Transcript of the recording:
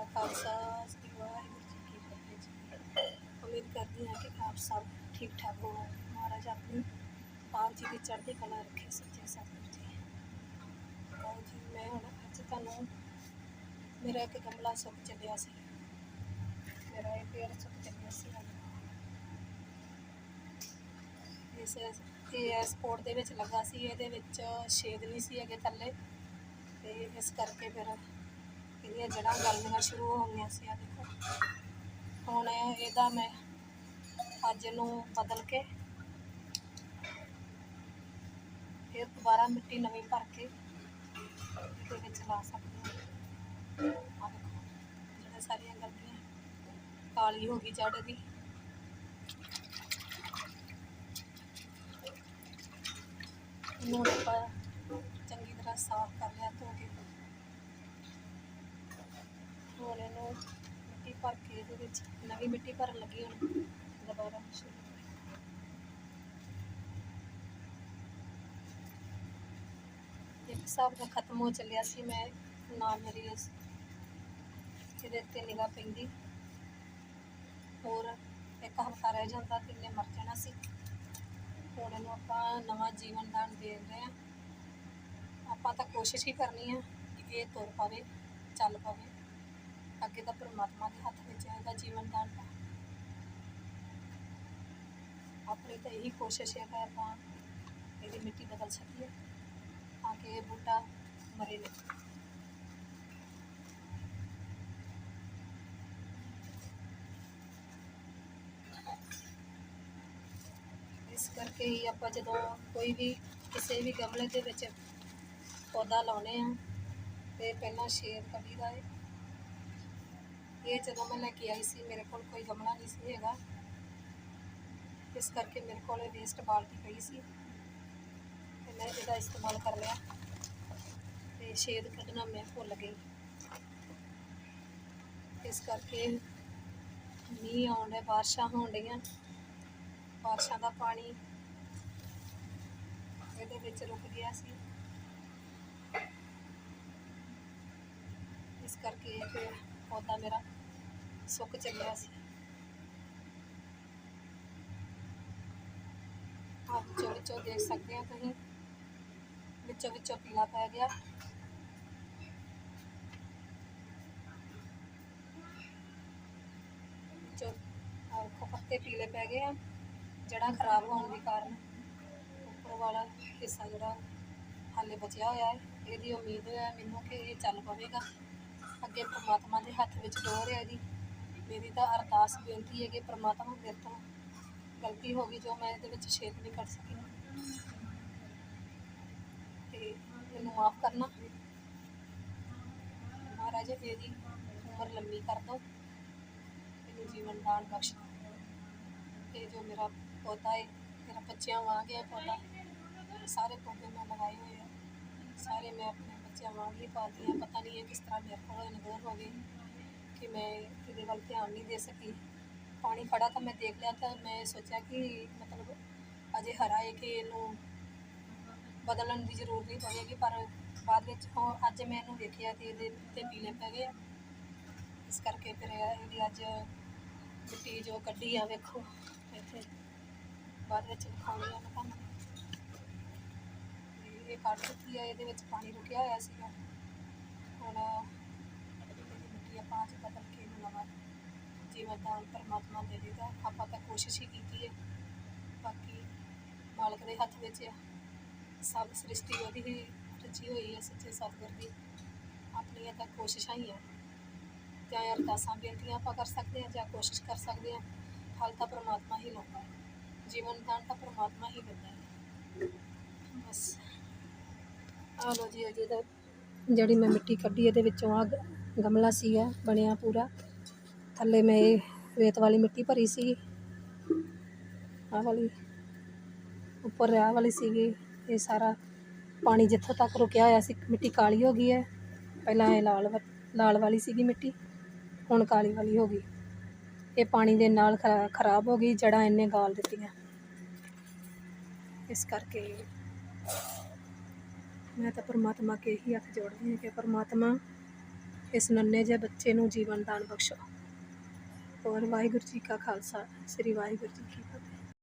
ਕਾ ਖਾਲਸਾ ਸ੍ਰੀ ਵਾਹਿਗੁਰੂ ਜੀ ਕੀ ਫਤਿਹ ਜੀ ਉਮੀਦ ਕਰਦੀ ਹਾਂ ਕਿ ਆਪ ਸਭ ਠੀਕ ਠਾਕ ਹੋ ਮਹਾਰਾਜ ਆਪਣੀ ਆਪ ਜੀ ਦੀ ਚੜ੍ਹਦੀ ਕਲਾ ਰੱਖੇ ਸੱਚੇ ਸਤਿਗੁਰੂ ਜੀ ਆਓ ਜੀ ਮੈਂ ਹੁਣ ਅੱਜ ਤੁਹਾਨੂੰ ਮੇਰਾ ਇੱਕ ਗਮਲਾ ਸੁੱਕ ਚੱਲਿਆ ਸੀ ਮੇਰਾ ਇਹ ਪੇੜ ਸੁੱਕ ਚੱਲਿਆ ਸੀ ਇਸ ਇਹ ਸਪੋਰਟ ਦੇ ਵਿੱਚ ਲੱਗਾ ਸੀ ਇਹਦੇ ਵਿੱਚ ਛੇਦ ਨਹੀਂ ਸੀ ਹੈਗੇ ਥੱਲੇ ਤੇ ਇਸ ਕਰਕੇ ਫਿਰ ਇਹਦੀਆਂ ਜੜ੍ਹਾਂ ਗਲਣੀਆਂ ਸ਼ੁਰੂ ਹੋ ਗਈਆਂ ਸੀ ਆ ਦੇਖੋ। ਹੁਣ ਇਹਦਾ ਮੈਂ ਅੱਜ ਇਹਨੂੰ ਬਦਲ ਕੇ ਫਿਰ ਦੁਬਾਰਾ ਮਿੱਟੀ ਨਵੀਂ ਭਰ ਕੇ ਇਹਦੇ ਵਿੱਚ ਲਾ ਸਕਦੀ ਹਾਂ। ਆ ਦੇਖੋ ਜਿਹੜੇ ਸਾਰੀਆਂ ਗਲਤੀਆਂ ਕਾਲੀ ਹੋ ਗਈ ਜੜ ਦੀ। ਇਹਨੂੰ ਆਪਾਂ ਚੰਗੀ ਤਰ੍ਹਾਂ ਸਾਫ਼ ਕਰ ਲਿਆ ਧੋ ਕੇ ਹੁਣ ਇਹਨੂੰ ਮਿੱਟੀ ਭਰ ਕੇ ਇਹਦੇ ਵਿੱਚ ਨਵੀਂ ਮਿੱਟੀ ਭਰਨ ਲੱਗੀ ਹੁਣ, ਦੁਬਾਰਾ ਸ਼ੁਰੂ ਇੱਕ ਹਿਸਾਬ ਦਾ ਖਤਮ ਹੋ ਚੱਲਿਆ ਸੀ, ਮੈਂ ਨਾ ਮੇਰੀ ਇਸ ਇਹਦੇ ਤੇ ਨਿਗਾਹ ਪੈਂਦੀ। ਹੋਰ ਇੱਕ ਹਫ਼ਤਾ ਰਹਿ ਜਾਂਦਾ ਤੇ ਇਹਨੇ ਮਰ ਜਾਣਾ ਸੀ। ਹੁਣ ਇਹਨੂੰ ਆਪਾਂ ਨਵਾਂ ਜੀਵਨ ਦਾਨ ਦੇ ਰਹੇ ਹਾਂ। ਆਪਾਂ ਤਾਂ ਕੋਸ਼ਿਸ਼ ਹੀ ਕਰਨੀ ਆ ਕਿ ਇਹ ਤੁਰ ਪਾਵੇ, ਚੱਲ ਪਾਵੇ। ਅੱਗੇ ਤਾਂ ਪਰਮਾਤਮਾ ਦੇ ਹੱਥ ਵਿੱਚ ਹੈ ਇਹਦਾ ਜੀਵਨ ਦਾਨ ਦਾ ਆਪਣੀ ਤਾਂ ਇਹੀ ਕੋਸ਼ਿਸ਼ ਹੈ ਕਿ ਆਪਾਂ ਇਹਦੀ ਮਿੱਟੀ ਬਦਲ ਸਕੀਏ, ਤਾਂ ਕਿ ਇਹ ਬੂਟਾ ਮਰੇ ਨਹੀਂ ਇਸ ਕਰਕੇ ਹੀ ਆਪਾਂ ਜਦੋਂ ਕੋਈ ਵੀ ਕਿਸੇ ਵੀ ਗਮਲੇ ਦੇ ਵਿੱਚ ਪੌਦਾ ਲਾਉਨੇ ਆ, ਤੇ ਪਹਿਲਾਂ ਸ਼ੇਰ ਕੱਢੀਦਾ ਹੈ ਇਹ ਜਦੋਂ ਮੈਂ ਲੈ ਕੇ ਆਈ ਸੀ, ਮੇਰੇ ਕੋਲ ਕੋਈ ਗਮਲਾ ਨਹੀਂ ਸੀ ਹੈਗਾ। ਇਸ ਕਰਕੇ ਮੇਰੇ ਕੋਲ ਵੇਸਟ ਬਾਲਟੀ ਪਈ ਸੀ ਤੇ ਮੈਂ ਇਹਦਾ ਇਸਤੇਮਾਲ ਕਰ ਲਿਆ ਤੇ ਸ਼ੇਦ ਕੱਢਣਾ ਮੈਂ ਭੁੱਲ ਗਈ। ਇਸ ਕਰਕੇ ਮੀਂਹ ਆਉਣ ਡਿਆ, ਬਾਰਿਸ਼ਾਂ ਹੋਣ ਡਈਆਂ, ਬਾਰਿਸ਼ਾਂ ਦਾ ਪਾਣੀ ਇਹਦੇ ਵਿੱਚ ਰੁਕ ਗਿਆ ਸੀ। ਇਸ ਕਰਕੇ ਫਿਰ ਪੌਦਾ ਮੇਰਾ ਸੁੱਕ ਚੱਲਿਆ ਸੀ ਆਪ ਵਿੱਚੋਂ ਵਿੱਚੋਂ ਦੇਖ ਸਕਦੇ ਹੋ ਤੁਸੀਂ ਵਿੱਚੋਂ ਵਿੱਚੋਂ ਪੀਲਾ ਪੈ ਗਿਆ ਵਿੱਚੋਂ ਆਹ ਦੇਖੋ ਪੱਤੇ ਪੀਲੇ ਪੈ ਗਏ ਆ ਜੜ੍ਹਾਂ ਖਰਾਬ ਹੋਣ ਦੇ ਕਾਰਨ ਉੱਪਰ ਵਾਲਾ ਹਿੱਸਾ ਜਿਹੜਾ ਹਾਲੇ ਬਚਿਆ ਹੋਇਆ ਹੈ ਇਹਦੀ ਉਮੀਦ ਹੈ ਮੈਨੂੰ ਕਿ ਇਹ ਚੱਲ ਪਵੇਗਾ ਅੱਗੇ ਪ੍ਰਮਾਤਮਾ ਦੇ ਹੱਥ ਵਿੱਚ ਡੋਰ ਹੈ ਜੀ। ਮੇਰੀ ਤਾਂ ਅਰਦਾਸ ਬੇਨਤੀ ਹੈ ਕਿ ਪ੍ਰਮਾਤਮਾ ਮੇਰੇ ਤੋਂ ਗਲਤੀ ਹੋ ਗਈ, ਜੋ ਮੈਂ ਇਹਦੇ ਵਿੱਚ ਛੇਦ ਨਹੀਂ ਕੱਢ ਸਕੀ। ਤੇ ਮੈਨੂੰ ਮਾਫ ਕਰਨਾ। ਮਹਾਰਾਜ ਇਹਦੀ ਉਮਰ ਲੰਮੀ ਕਰ ਦਿਓ। ਮੈਨੂੰ ਜੀਵਨ ਦਾਨ ਬਖਸ਼ ਇਹ ਜੋ ਮੇਰਾ ਪੌਦਾ ਹੈ ਮੇਰਾ ਬੱਚਿਆਂ ਵਾਂਗ ਹੈ ਪੌਦਾ ਸਾਰੇ ਪੌਦੇ ਮੈਂ ਲਗਾਏ ਹੋਏ ਆ। ਸਾਰੇ ਮੈਂ ਆਪਣੇ ਬੱਚਿਆਂ ਵਾਂਗ ਪਤਾ ਨਹੀਂ ਹੈ ਕਿਸ ਤਰ੍ਹਾਂ ਮੇਰੇ ਕੋਲ ਅਨਗੋਰ ਹੋ ਗਈ ਕਿ ਮੈਂ ਇਹਦੇ ਵੱਲ ਧਿਆਨ ਨਹੀਂ ਦੇ ਸਕੀ। ਪਾਣੀ ਖੜਾ ਤਾਂ ਮੈਂ ਦੇਖ ਲਿਆ, ਤਾਂ ਮੈਂ ਸੋਚਿਆ ਕਿ ਮਤਲਬ ਅਜੇ ਹਰਾ ਹੈ ਕਿ ਇਹਨੂੰ ਬਦਲਣ ਦੀ ਜ਼ਰੂਰਤ ਨਹੀਂ ਪਵੇਗੀ ਪਰ ਬਾਅਦ ਵਿੱਚ ਉਹ ਅੱਜ ਮੈਂ ਇਹਨੂੰ ਵੇਖਿਆ ਤੇ ਇਹਦੇ ਤੇ ਪੀਲੇ ਪੈ ਗਏ ਆ। ਇਸ ਕਰਕੇ ਫਿਰ ਇਹਦੀ ਅੱਜ ਮਿੱਟੀ ਜੋ ਕੱਢੀ ਆ, ਵੇਖੋ, ਇੱਥੇ। ਬਾਅਦ ਵਿੱਚ ਵਿਖਾਉਣੀ ਆ ਮੈਂ ਤੁਹਾਨੂੰ। ਇਹ ਕੱਢ ਚੁੱਕੀ ਹੈ ਇਹਦੇ ਵਿੱਚ ਪਾਣੀ ਰੁਕਿਆ ਹੋਇਆ ਸੀਗਾ। ਹੁਣ ਇਹਦੀ ਮਿੱਟੀ ਆਪਾਂ ਅੱਜ ਬਦਲ ਕੇ ਇਹਨੂੰ ਨਵਾਂ ਜੀਵਨ ਦਾਨ ਪਰਮਾਤਮਾ ਦੇ ਦੇਗਾ ਆਪਾਂ ਤਾਂ ਕੋਸ਼ਿਸ਼ ਹੀ ਕੀਤੀ ਹੈ ਬਾਕੀ ਮਾਲਕ ਦੇ ਹੱਥ ਵਿੱਚ ਆ। ਸਭ ਸ੍ਰਿਸ਼ਟੀ ਉਹਦੀ ਹੀ ਰਚੀ ਹੋਈ ਹੈ ਸੱਚੇ ਸਤਿਗੁਰ ਦੀ। ਆਪਣੀਆਂ ਤਾਂ ਕੋਸ਼ਿਸ਼ਾਂ ਹੀ ਆ। ਜਾਂ ਅਰਦਾਸਾਂ ਬੇਨਤੀਆਂ ਆਪਾਂ ਕਰ ਸਕਦੇ ਹਾਂ ਜਾਂ ਕੋਸ਼ਿਸ਼ ਕਰ ਸਕਦੇ ਹਾਂ ਫਲ ਤਾਂ ਪਰਮਾਤਮਾ ਹੀ ਲਾਉਂਦਾ ਹੈ। ਜੀਵਨ ਦਾਨ ਤਾਂ ਪਰਮਾਤਮਾ ਹੀ ਦਿੰਦਾ ਹੈ। ਬਸ। ਆ ਲੋ ਜੀ ਅਜੇ ਤਾਂ ਜਿਹੜੀ ਮੈਂ ਮਿੱਟੀ ਕੱਢੀ, ਇਹਦੇ ਵਿੱਚੋਂ ਆ ਗਮਲਾ ਸੀਗਾ, ਬਣਿਆ ਪੂਰਾ। ਥੱਲੇ ਮੈਂ ਇਹ ਰੇਤ ਵਾਲੀ ਮਿੱਟੀ ਭਰੀ ਸੀ ਆਹ ਵਾਲੀ, ਉੱਪਰ ਆਹ ਵਾਲੀ ਸੀਗੀ। ਇਹ ਸਾਰਾ ਪਾਣੀ ਜਿੱਥੋਂ ਤੱਕ ਰੁਕਿਆ ਹੋਇਆ ਸੀ, ਮਿੱਟੀ ਕਾਲੀ ਹੋ ਗਈ ਹੈ। ਪਹਿਲਾਂ ਇਹ ਲਾਲ ਵਾ- ਲਾਲ ਵਾਲੀ ਸੀਗੀ ਮਿੱਟੀ, ਹੁਣ ਕਾਲੀ ਵਾਲੀ ਹੋ ਗਈ। ਇਹ ਪਾਣੀ ਦੇ ਨਾਲ ਖਰਾ- ਖਰਾਬ ਹੋ ਗਈ, ਜੜ੍ਹਾਂ ਇਹਨੇ ਗਾਲ ਦਿੱਤੀਆਂ। ਇਸ ਕਰਕੇ ਮੈਂ ਤਾਂ ਪਰਮਾਤਮਾ ਕੇ ਹੀ ਹੱਥ ਜੋੜਦੀ ਹਾਂ ਕਿ ਪਰਮਾਤਮਾ ਇਸ ਨੰਨੇ ਜਿਹੇ ਬੱਚੇ ਨੂੰ ਜੀਵਨ ਦਾਨ ਬਖਸ਼ੋ। ਔਰ ਵਾਹਿਗੁਰੂ ਜੀ ਕਾ ਖਾਲਸਾ, ਸ੍ਰੀ ਵਾਹਿਗੁਰੂ ਜੀ ਕੀ